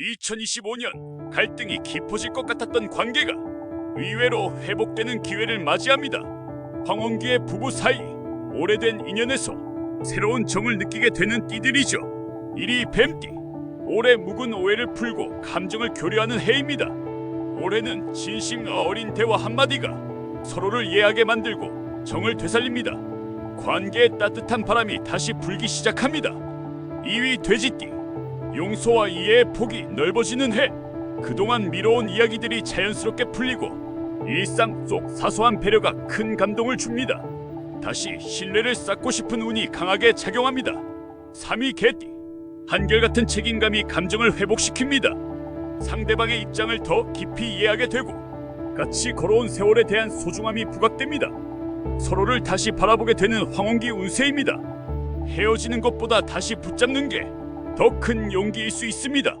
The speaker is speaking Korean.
2025년 갈등이 깊어질 것 같았던 관계가 의외로 회복되는 기회를 맞이합니다. 황원기의 부부 사이 오래된 인연에서 새로운 정을 느끼게 되는 띠들이죠. 이리 뱀띠 올해 묵은 오해를 풀고 감정을 교류하는 해입니다. 올해는 진심과 어린 대화 한마디가 서로를 이해하게 만들고 정을 되살립니다. 관계의 따뜻한 바람이 다시 불기 시작합니다. 2위 돼지띠 용서와 이해의 폭이 넓어지는 해 그동안 미뤄온 이야기들이 자연스럽게 풀리고 일상 속 사소한 배려가 큰 감동을 줍니다. 다시 신뢰를 쌓고 싶은 운이 강하게 작용합니다. 3위 개띠 한결같은 책임감이 감정을 회복시킵니다. 상대방의 입장을 더 깊이 이해하게 되고 같이 걸어온 세월에 대한 소중함이 부각됩니다. 서로를 다시 바라보게 되는 황혼기 운세입니다. 헤어지는 것보다 다시 붙잡는 게 더 큰 용기일 수 있습니다.